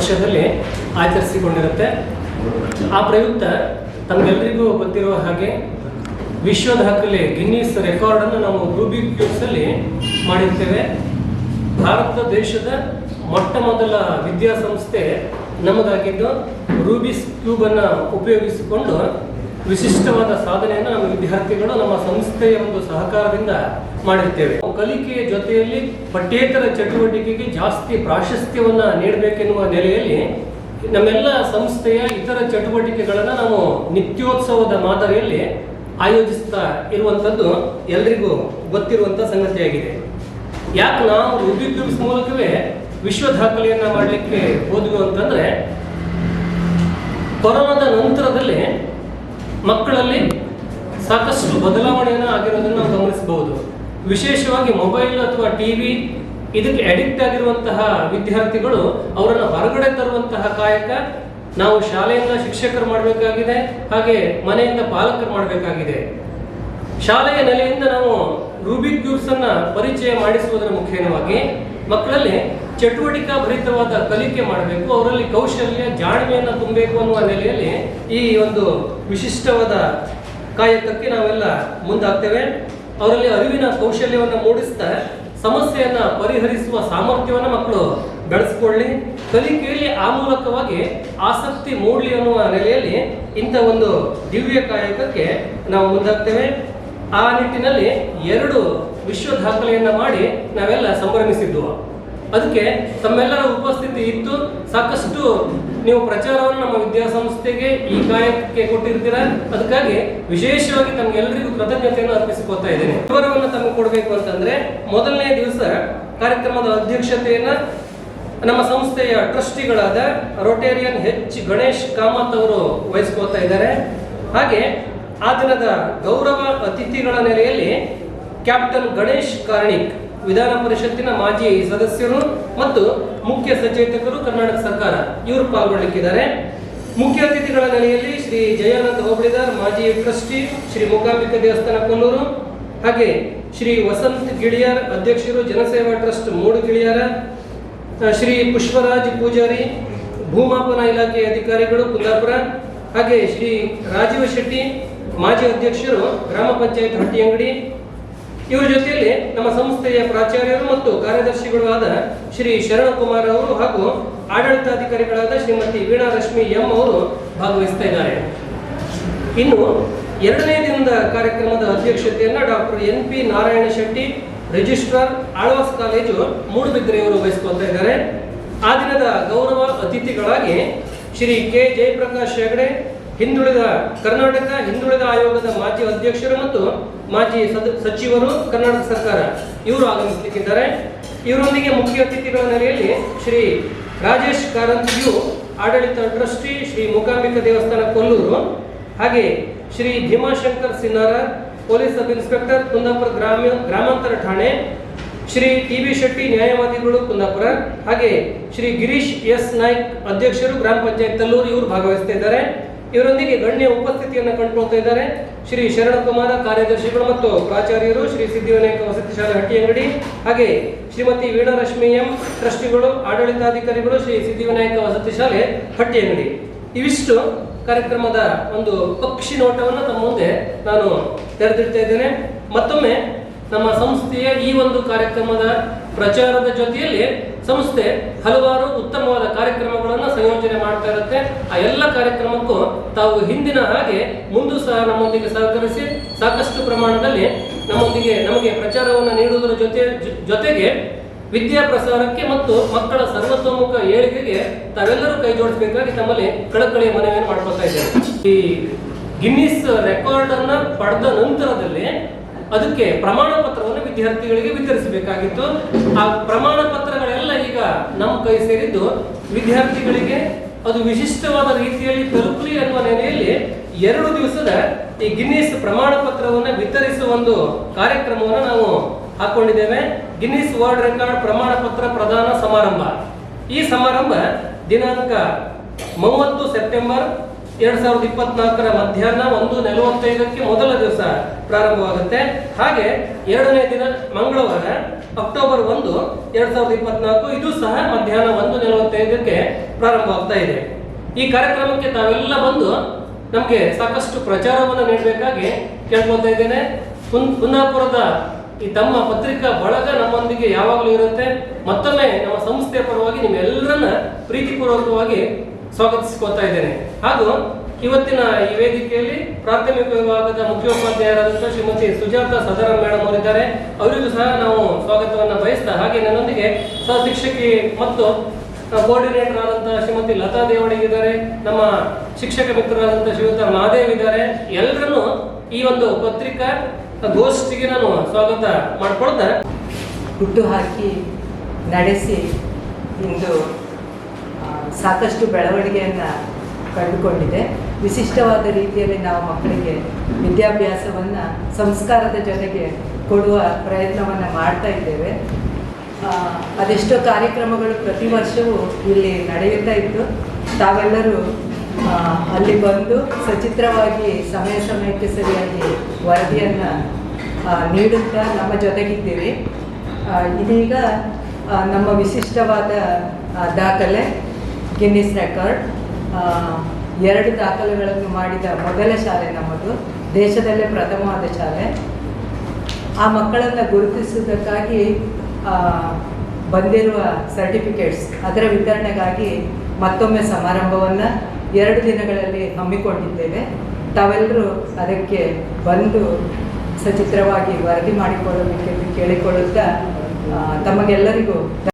ವರ್ಷದಲ್ಲಿ ಆಚರಿಸಿಕೊಂಡಿರುತ್ತೆ. ಆ ಪ್ರಯುಕ್ತ ತಮಗೆಲ್ಲರಿಗೂ ಗೊತ್ತಿರುವ ಹಾಗೆ ವಿಶ್ವ ದಾಖಲೆ ಗಿನ್ನೀಸ್ ರೆಕಾರ್ಡನ್ನು ನಾವು ರೂಬಿ ಕ್ಯೂಬ್ಸಲ್ಲಿ ಮಾಡಿರ್ತೇವೆ. ಭಾರತ ದೇಶದ ಮೊಟ್ಟ ಮೊದಲ ವಿದ್ಯಾಸಂಸ್ಥೆ ನಮಗಾಗಿದ್ದು ರೂಬಿಸ್ ಕ್ಯೂಬನ್ನು ಉಪಯೋಗಿಸಿಕೊಂಡು ವಿಶಿಷ್ಟವಾದ ಸಾಧನೆಯನ್ನು ನಮ್ಮ ವಿದ್ಯಾರ್ಥಿಗಳು, ನಮ್ಮ ಸಂಸ್ಥೆಯ ಒಂದು ಸಹಕಾರದಿಂದ ಮಾಡಿರ್ತೇವೆ. ಕಲಿಕೆಯ ಜೊತೆಯಲ್ಲಿ ಪಠ್ಯೇತರ ಚಟುವಟಿಕೆಗೆ ಜಾಸ್ತಿ ಪ್ರಾಶಸ್ತ್ಯವನ್ನು ನೀಡಬೇಕೆನ್ನುವ ನೆಲೆಯಲ್ಲಿ ನಮ್ಮೆಲ್ಲ ಸಂಸ್ಥೆಯ ಇತರ ಚಟುವಟಿಕೆಗಳನ್ನು ನಾವು ನಿತ್ಯೋತ್ಸವದ ಮಾದರಿಯಲ್ಲಿ ಆಯೋಜಿಸ್ತಾ ಇರುವಂಥದ್ದು ಎಲ್ರಿಗೂ ಗೊತ್ತಿರುವಂಥ ಸಂಗತಿಯಾಗಿದೆ. ಯಾಕೆ ನಾವು ಕ್ಯೂಬ್ಸ್ ಮೂಲಕವೇ ವಿಶ್ವ ದಾಖಲೆಯನ್ನು ಮಾಡಲಿಕ್ಕೆ ಹೋದ್ವು ಅಂತಂದರೆ, ಕೊರೋನಾದ ನಂತರದಲ್ಲಿ ಮಕ್ಕಳಲ್ಲಿ ಸಾಕಷ್ಟು ಬದಲಾವಣೆಯನ್ನು ಆಗಿರೋದನ್ನು ನಾವು ಗಮನಿಸಬಹುದು. ವಿಶೇಷವಾಗಿ ಮೊಬೈಲ್ ಅಥವಾ ಟಿವಿ, ಇದಕ್ಕೆ ಅಡಿಕ್ಟ್ ಆಗಿರುವಂತಹ ವಿದ್ಯಾರ್ಥಿಗಳು ಅವರನ್ನು ಹೊರಗಡೆ ತರುವಂತಹ ಕಾಯಕ ನಾವು ಶಾಲೆಯಿಂದ ಶಿಕ್ಷಕರು ಮಾಡಬೇಕಾಗಿದೆ, ಹಾಗೆ ಮನೆಯಿಂದ ಪಾಲಕರು ಮಾಡಬೇಕಾಗಿದೆ. ಶಾಲೆಯ ನೆಲೆಯಿಂದ ನಾವು ರೂಬಿಕ್ ಕ್ಯೂಬ್ಸ್ ಅನ್ನ ಪರಿಚಯ ಮಾಡಿಸುವುದರ ಮುಖೇನವಾಗಿ ಮಕ್ಕಳಲ್ಲಿ ಚಟುವಟಿಕಾ ಭರಿತವಾದ ಕಲಿಕೆ ಮಾಡಬೇಕು, ಅವರಲ್ಲಿ ಕೌಶಲ್ಯ, ಜಾಣ್ಮೆಯನ್ನು ತುಂಬಬೇಕು ಅನ್ನುವ ನೆಲೆಯಲ್ಲಿ ಈ ಒಂದು ವಿಶಿಷ್ಟವಾದ ಕಾಯಕಕ್ಕೆ ನಾವೆಲ್ಲ ಮುಂದಾಗ್ತೇವೆ. ಅವರಲ್ಲಿ ಅರಿವಿನ ಕೌಶಲ್ಯವನ್ನು ಮೂಡಿಸ್ತಾ ಸಮಸ್ಯೆಯನ್ನು ಪರಿಹರಿಸುವ ಸಾಮರ್ಥ್ಯವನ್ನು ಮಕ್ಕಳು ಬೆಳೆಸ್ಕೊಳ್ಳಿ. ಕಲಿಕೆಯಲ್ಲಿ ಆ ಮೂಲಕವಾಗಿ ಆಸಕ್ತಿ ಮೂಡಲಿ ಅನ್ನುವ ನೆಲೆಯಲ್ಲಿ ಇಂಥ ಒಂದು ದಿವ್ಯ ಕಾಯಕಕ್ಕೆ ನಾವು ಮುಂದಾಗ್ತೇವೆ. ಆ ನಿಟ್ಟಿನಲ್ಲಿ ಎರಡು ವಿಶ್ವ ದಾಖಲೆಯನ್ನ ಮಾಡಿ ನಾವೆಲ್ಲ ಸಂಭ್ರಮಿಸಿದ್ದು ಅದಕ್ಕೆ ತಮ್ಮೆಲ್ಲರ ಉಪಸ್ಥಿತಿ ಇತ್ತು ಸಾಕಷ್ಟು ನೀವು ಪ್ರಚಾರವನ್ನು ನಮ್ಮ ವಿದ್ಯಾಸಂಸ್ಥೆಗೆ ಈ ಕಾಯಕಕ್ಕೆ ಕೊಟ್ಟಿರ್ತೀರ? ಅದಕ್ಕಾಗಿ ವಿಶೇಷವಾಗಿ ತಮಗೆಲ್ಲರಿಗೂ ಕೃತಜ್ಞತೆಯನ್ನು ಅರ್ಪಿಸಿಕೊಳ್ತಾ ಇದ್ದೇನೆ. ವಿವರವನ್ನು ತಮಗೆ ಕೊಡಬೇಕು ಅಂತಂದ್ರೆ ಮೊದಲನೇ ದಿವಸ ಕಾರ್ಯಕ್ರಮದ ಅಧ್ಯಕ್ಷತೆಯನ್ನ ನಮ್ಮ ಸಂಸ್ಥೆಯ ಟ್ರಸ್ಟಿಗಳಾದ ರೊಟೇರಿಯನ್ ಹೆಚ್ ಗಣೇಶ್ ಕಾಮತ್ ಅವರು ವಹಿಸ್ಕೋತಾ ಇದ್ದಾರೆ. ಹಾಗೆ ಆ ದಿನದ ಗೌರವ ಅತಿಥಿಗಳ ನೆಲೆಯಲ್ಲಿ ಕ್ಯಾಪ್ಟನ್ ಗಣೇಶ್ ಕಾರ್ಣಿಕ್. ವಿಧಾನ ಪರಿಷತ್ತಿನ ಮಾಜಿ ಸದಸ್ಯರು ಮತ್ತು ಮುಖ್ಯ ಸಚೇತಕರು ಕರ್ನಾಟಕ ಸರ್ಕಾರ, ಇವರು ಪಾಲ್ಗೊಳ್ಳಲಿಕ್ಕಿದ್ದಾರೆ ಮುಖ್ಯ ಅತಿಥಿಗಳ ನೆಲೆಯಲ್ಲಿ ಶ್ರೀ ಜಯಾನಂದ ಹೋಬಳಿದಾರ್, ಮಾಜಿ ಟ್ರಸ್ಟಿ ಶ್ರೀ ಮೂಕಾಂಬಿಕ ದೇವಸ್ಥಾನ ಕೊಲ್ಲೂರು, ಹಾಗೆ ಶ್ರೀ ವಸಂತ್ ಗಿಳಿಯಾರ್ ಅಧ್ಯಕ್ಷರು ಜನಸೇವಾ ಟ್ರಸ್ಟ್ ಮೂಡು ಗಿಳಿಯಾರ ಶ್ರೀ ಪುಷ್ಪರಾಜ್ ಪೂಜಾರಿ, ಭೂಮಾಪನ ಇಲಾಖೆ ಅಧಿಕಾರಿಗಳು ಕುಂದಾಪುರ, ಹಾಗೆ ಶ್ರೀ ರಾಜೀವ ಶೆಟ್ಟಿ, ಮಾಜಿ ಅಧ್ಯಕ್ಷರು ಗ್ರಾಮ ಪಂಚಾಯತ್ ಹಟ್ಟಿಯಂಗಡಿ ಇವರ ಜೊತೆಯಲ್ಲಿ ನಮ್ಮ ಸಂಸ್ಥೆಯ ಪ್ರಾಚಾರ್ಯರು ಮತ್ತು ಕಾರ್ಯದರ್ಶಿಗಳು ಆದ ಶ್ರೀ ಶರಣಕುಮಾರ್ ಅವರು ಹಾಗೂ ಆಡಳಿತಾಧಿಕಾರಿಗಳಾದ ಶ್ರೀಮತಿ ವೀಣಾ ರಶ್ಮಿ ಎಂ ಅವರು ಭಾಗವಹಿಸ್ತಾ ಇದ್ದಾರೆ. ಇನ್ನು ಎರಡನೇ ದಿನದ ಕಾರ್ಯಕ್ರಮದ ಅಧ್ಯಕ್ಷತೆಯನ್ನ doctor N P Narayana Shetty, registrar Alva's college ಮೂಡುಬಿದ್ರೆಯವರು ವಹಿಸಿಕೊಳ್ತಾ ಇದ್ದಾರೆ. ಆ ದಿನದ ಗೌರವ ಅತಿಥಿಗಳಾಗಿ ಶ್ರೀ ಕೆ ಜಯಪ್ರಕಾಶ್ ಹೆಗಡೆ ಹಿಂದುಳಿದ ಕರ್ನಾಟಕ, ಹಿಂದುಳಿದ ಆಯೋಗದ ಮಾಜಿ ಅಧ್ಯಕ್ಷರು ಮತ್ತು ಮಾಜಿ ಸಚಿವರು ಕರ್ನಾಟಕ ಸರ್ಕಾರ. ಇವರು ಆಗಮಿಸಲಿಕ್ಕಿದ್ದಾರೆ. ಇವರೊಂದಿಗೆ ಮುಖ್ಯ ಅತಿಥಿಗಳ ನೆಲೆಯಲ್ಲಿ ಶ್ರೀ ರಾಜೇಶ್ ಕಾರಂತಿಯು ಆಡಳಿತ ಟ್ರಸ್ಟಿ ಶ್ರೀ ಮೂಕಾಂಬಿಕಾ ದೇವಸ್ಥಾನ ಕೊಲ್ಲೂರು, ಹಾಗೆ Shri Bhimashankar Sinnara, police sub inspector Kundapura ಗ್ರಾಮ ಗ್ರಾಮಾಂತರ ಠಾಣೆ, ಶ್ರೀ ಟಿ ಬಿ ಶೆಟ್ಟಿ ನ್ಯಾಯವಾದಿಗಳು ಕುಂದಾಪುರ, ಹಾಗೆ ಶ್ರೀ ಗಿರೀಶ್ ಎಸ್ ನಾಯ್ಕ್ ಅಧ್ಯಕ್ಷರು ಗ್ರಾಮ ಪಂಚಾಯತ್ ತಲ್ಲೂರು ಇವರು ಭಾಗವಹಿಸ್ತಾ ಇದ್ದಾರೆ. ಇವರೊಂದಿಗೆ ಗಣ್ಯ ಉಪಸ್ಥಿತಿಯನ್ನು ಕಂಡುಕೊಳ್ತಾ ಇದ್ದಾರೆ. ಶ್ರೀ ಶರಣಕುಮಾರ ಕಾರ್ಯದರ್ಶಿಗಳು ಮತ್ತು ಪ್ರಾಚಾರ್ಯರು ಶ್ರೀ ಸಿದ್ಧಿವಿನಾಯಕ ವಸತಿ ಶಾಲೆ ಹಟ್ಟಿ ಅಂಗಡಿ, ಹಾಗೆ ಶ್ರೀಮತಿ ವೀಣರಶ್ಮಿ ಎಂ ಟ್ರಸ್ಟಿಗಳು, ಆಡಳಿತಾಧಿಕಾರಿಗಳು ಶ್ರೀ ಸಿದ್ಧಿವಿನಾಯಕ ವಸತಿ ಶಾಲೆ ಹಟ್ಟಿ ಅಂಗಡಿ. ಇವಿಷ್ಟು ಕಾರ್ಯಕ್ರಮದ ಒಂದು ಪಕ್ಷಿ ನೋಟವನ್ನು ತಮ್ಮ ಮುಂದೆ ನಾನು ತೆರೆದಿಡ್ತಾ ಇದ್ದೇನೆ. ಮತ್ತೊಮ್ಮೆ ನಮ್ಮ ಸಂಸ್ಥೆಯ ಈ ಒಂದು ಕಾರ್ಯಕ್ರಮದ ಪ್ರಚಾರದ ಜೊತೆಯಲ್ಲಿ ಸಂಸ್ಥೆ ಹಲವಾರು ಉತ್ತಮವಾದ ಕಾರ್ಯಕ್ರಮಗಳನ್ನು ಸಂಯೋಜನೆ ಮಾಡ್ತಾ ಇರುತ್ತೆ. ಆ ಎಲ್ಲ ಕಾರ್ಯಕ್ರಮಕ್ಕೂ ತಾವು ಹಿಂದಿನ ಹಾಗೆ ಮುಂದೂ ಸಹ ನಮ್ಮೊಂದಿಗೆ ಸಹಕರಿಸಿ ಸಾಕಷ್ಟು ಪ್ರಮಾಣದಲ್ಲಿ ನಮ್ಮೊಂದಿಗೆ ನಮಗೆ ಪ್ರಚಾರವನ್ನು ನೀಡುವುದರ ಜೊತೆ ಜೊತೆಗೆ ವಿದ್ಯಾ ಪ್ರಸಾರಕ್ಕೆ ಮತ್ತು ಮಕ್ಕಳ ಸರ್ವತೋಮುಖ ಏಳಿಗೆಗೆ ತಾವೆಲ್ಲರೂ ಕೈ ಜೋಡಿಸಬೇಕಾಗಿ ತಮ್ಮಲ್ಲಿ ಕಳಕಳಿಯ ಮನವಿಯನ್ನು ಮಾಡ್ಕೊಳ್ತಾ ಇದ್ದೇವೆ. ಈ ಗಿನ್ನಿಸ್ ರೆಕಾರ್ಡ್ ಅನ್ನ ಪಡೆದ ನಂತರದಲ್ಲಿ ಅದಕ್ಕೆ ಪ್ರಮಾಣ ಪತ್ರವನ್ನು ವಿದ್ಯಾರ್ಥಿಗಳಿಗೆ ವಿತರಿಸಬೇಕಾಗಿತ್ತು. ಆ ಪ್ರಮಾಣ ಪತ್ರಗಳೆಲ್ಲ ನಮ್ಮ ಕೈ ಸೇರಿದ್ದು ವಿದ್ಯಾರ್ಥಿಗಳಿಗೆ ಅದು ವಿಶಿಷ್ಟವಾದ ರೀತಿಯಲ್ಲಿ ತಲುಪಲಿ ಅನ್ನುವ ನೆಲೆಯಲ್ಲಿ ಎರಡು ದಿವಸದ ಈ ಗಿನ್ನಿಸ್ ಪ್ರಮಾಣ ಪತ್ರವನ್ನು ವಿತರಿಸುವ ಒಂದು ಕಾರ್ಯಕ್ರಮವನ್ನು ನಾವು ಹಾಕೊಂಡಿದ್ದೇವೆ. ಗಿನ್ನಿಸ್ ವರ್ಲ್ಡ್ ರೆಕಾರ್ಡ್ ಪ್ರಮಾಣ ಪತ್ರ ಪ್ರದಾನ ಸಮಾರಂಭ. ಈ ಸಮಾರಂಭ ದಿನಾಂಕ ಮೂವತ್ತು ಸೆಪ್ಟೆಂಬರ್ ಎರಡ್ ಸಾವಿರದ ಇಪ್ಪತ್ನಾಲ್ಕರ ಮಧ್ಯಾಹ್ನ ಒಂದು ನಲವತ್ತೈದಕ್ಕೆ ಮೊದಲ ದಿವಸ ಪ್ರಾರಂಭವಾಗುತ್ತೆ. ಹಾಗೆ ಎರಡನೇ ದಿನ ಮಂಗಳವಾರ ಅಕ್ಟೋಬರ್ ಒಂದು, ಎರಡ್ ಸಾವಿರದ ಇಪ್ಪತ್ನಾಲ್ಕು, ಇದು ಸಹ ಮಧ್ಯಾಹ್ನ ಒಂದು ನಲವತ್ತೈದಕ್ಕೆ ಪ್ರಾರಂಭವಾಗ್ತಾ ಇದೆ. ಈ ಕಾರ್ಯಕ್ರಮಕ್ಕೆ ತಾವೆಲ್ಲ ಬಂದು ನಮಗೆ ಸಾಕಷ್ಟು ಪ್ರಚಾರವನ್ನು ನೀಡಬೇಕಾಗಿ ಕೇಳ್ಕೊಳ್ತಾ ಇದ್ದೇನೆ. ಕುಂದಾಪುರದ ಈ ತಮ್ಮ ಪತ್ರಿಕಾ ಬಳಗ ನಮ್ಮೊಂದಿಗೆ ಯಾವಾಗಲೂ ಇರುತ್ತೆ. ಮತ್ತೊಮ್ಮೆ ನಮ್ಮ ಸಂಸ್ಥೆಯ ಪರವಾಗಿ ನಿಮ್ಮೆಲ್ಲರನ್ನ ಪ್ರೀತಿಪೂರ್ವಕವಾಗಿ ಸ್ವಾಗತಿಸ್ಕೋತಾ ಇದ್ದೇನೆ. ಹಾಗೂ ಇವತ್ತಿನ ಈ ವೇದಿಕೆಯಲ್ಲಿ ಪ್ರಾಥಮಿಕ ವಿಭಾಗದ ಮುಖ್ಯೋಪಾಧ್ಯಾಯರಾದಂತಹ ಶ್ರೀಮತಿ ಸುಜಾತ ಸದರ ಮೇಡಮ್ ಅವರಿದ್ದಾರೆ. ಅವರಿಗೂ ಸಹ ನಾವು ಸ್ವಾಗತವನ್ನು ಬಯಸ್ತಾ, ಹಾಗೆ ನನ್ನೊಂದಿಗೆ ಸಹ ಶಿಕ್ಷಕಿ ಮತ್ತು ಕೋಆರ್ಡಿನೇಟರ್ ಆದಂತಹ ಶ್ರೀಮತಿ ಲತಾ ಇದ್ದಾರೆ. ನಮ್ಮ ಶಿಕ್ಷಕ ಮಿತ್ರರಾದಂತಹ ಶ್ರೀಯುತ ಮಹಾದೇವ್ ಇದ್ದಾರೆ. ಎಲ್ಲರನ್ನು ಈ ಒಂದು ಪತ್ರಿಕಾ ಗೋಷ್ಠಿಗೆ ನಾನು ಸ್ವಾಗತ ಮಾಡ್ಕೊಳ್ತಾ ಹುಟ್ಟು ಹಾಕಿ ನಡೆಸಿ ಇಂದು ಸಾಕಷ್ಟು ಬೆಳವಣಿಗೆಯನ್ನು ಕಂಡುಕೊಂಡಿದೆ. ವಿಶಿಷ್ಟವಾದ ರೀತಿಯಲ್ಲಿ ನಾವು ಮಕ್ಕಳಿಗೆ ವಿದ್ಯಾಭ್ಯಾಸವನ್ನು ಸಂಸ್ಕಾರದ ಜೊತೆಗೆ ಕೊಡುವ ಪ್ರಯತ್ನವನ್ನು ಮಾಡ್ತಾ ಇದ್ದೇವೆ. ಅದೆಷ್ಟೋ ಕಾರ್ಯಕ್ರಮಗಳು ಪ್ರತಿ ವರ್ಷವೂ ಇಲ್ಲಿ ನಡೆಯುತ್ತಾ ಇತ್ತು. ತಾವೆಲ್ಲರೂ ಅಲ್ಲಿ ಬಂದು ಸಚಿತ್ರವಾಗಿ ಸಮಯ ಸಮಯಕ್ಕೆ ಸರಿಯಾಗಿ ವರದಿಯನ್ನು ನೀಡುತ್ತಾ ನಮ್ಮ ಜೊತೆಗಿದ್ದೀವಿ ಇದೀಗ ನಮ್ಮ ವಿಶಿಷ್ಟವಾದ ದಾಖಲೆ ಗಿನ್ನಿಸ್ ರೆಕಾರ್ಡ್ ಎರಡು ದಾಖಲೆಗಳನ್ನು ಮಾಡಿದ ಮೊದಲ ಶಾಲೆ ನಮ್ಮದು, ದೇಶದಲ್ಲೇ ಪ್ರಥಮವಾದ ಶಾಲೆ. ಆ ಮಕ್ಕಳನ್ನು ಗುರುತಿಸುವುದಕ್ಕಾಗಿ ಬಂದಿರುವ ಸರ್ಟಿಫಿಕೇಟ್ಸ್ ಅದರ ವಿತರಣೆಗಾಗಿ ಮತ್ತೊಮ್ಮೆ ಸಮಾರಂಭವನ್ನು ಎರಡು ದಿನಗಳಲ್ಲಿ ಹಮ್ಮಿಕೊಂಡಿದ್ದೇವೆ. ತಾವೆಲ್ಲರೂ ಅದಕ್ಕೆ ಬಂದು ಸಚಿತ್ರವಾಗಿ ವರದಿ ಮಾಡಿಕೊಳ್ಳಬೇಕೆಂದು ಕೇಳಿಕೊಳ್ಳುತ್ತಾ ತಮಗೆಲ್ಲರಿಗೂ